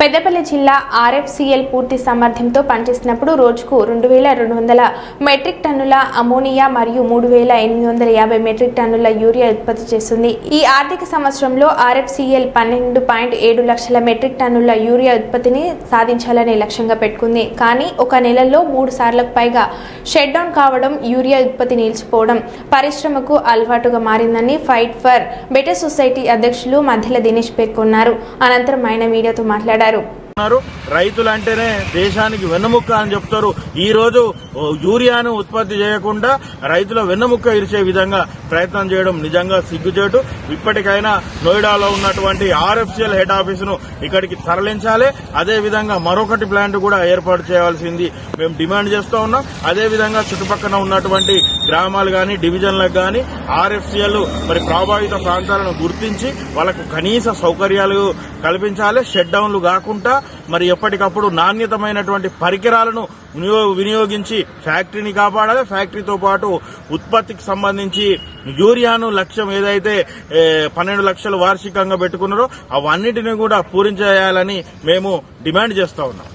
పెద్దపల్లి జిల్లా ఆర్ఎఫ్సిఎల్ పూర్తి సామర్థ్యంతో పనిచేసినప్పుడు రోజుకు రెండు వేల రెండు వందల మెట్రిక్ టన్నుల అమోనియా మరియు మూడు వేల ఎనిమిది వందల యాభై మెట్రిక్ టన్నుల యూరియా ఉత్పత్తి చేస్తుంది. ఈ ఆర్థిక సంవత్సరంలో ఆర్ఎఫ్సిఎల్ పన్నెండు పాయింట్ ఏడు లక్షల మెట్రిక్ టన్నుల యూరియా ఉత్పత్తిని సాధించాలనే లక్ష్యంగా పెట్టుకుంది. కానీ ఒక నెలలో మూడు సార్లకు పైగా షట్ డౌన్ కావడం యూరియా ఉత్పత్తి నిలిచిపోవడం పరిశ్రమకు అలవాటుగా మారిందని ఫైట్ ఫర్ బెటర్ సొసైటీ అధ్యక్షులు మధ్యల దినేష్ పేర్కొన్నారు. అనంతరం ఆయన మీడియాతో మాట్లాడారు. claro, ఉన్నారు రైతులు అంటేనే దేశానికి వెన్నముక్క అని చెప్తారు. ఈ రోజు యూరియాను ఉత్పత్తి చేయకుండా రైతుల వెన్నముక్క ఇరిచే విధంగా ప్రయత్నం చేయడం నిజంగా సిగ్గుచేటు. ఇప్పటికైనా నోయిడాలో ఉన్నటువంటి ఆర్ఎఫ్సిఎల్ హెడ్ ఆఫీసును ఇక్కడికి తరలించాలి. అదే విధంగా మరొకటి ప్లాంట్ కూడా ఏర్పాటు చేయాల్సింది మేము డిమాండ్ చేస్తూ ఉన్నాం. అదే విధంగా చుట్టుపక్కల ఉన్నటువంటి గ్రామాలు కానీ డివిజన్లకు కానీ ఆర్ఎఫ్సిఎల్ మరి ప్రభావిత ప్రాంతాలను గుర్తించి వాళ్ళకు కనీస సౌకర్యాలు కల్పించాలి. షట్ డౌన్లు కాకుండా మరి ఎప్పటికప్పుడు నాణ్యతమైనటువంటి పరికరాలను వినియోగించి ఫ్యాక్టరీని కాపాడాలి. ఫ్యాక్టరీతో పాటు ఉత్పత్తికి సంబంధించి యూరియాను లక్ష్యం ఏదైతే పన్నెండు లక్షలు వార్షికంగా పెట్టుకున్నారో అవన్నిటిని కూడా పూరించేయాలని మేము డిమాండ్ చేస్తా ఉన్నాం.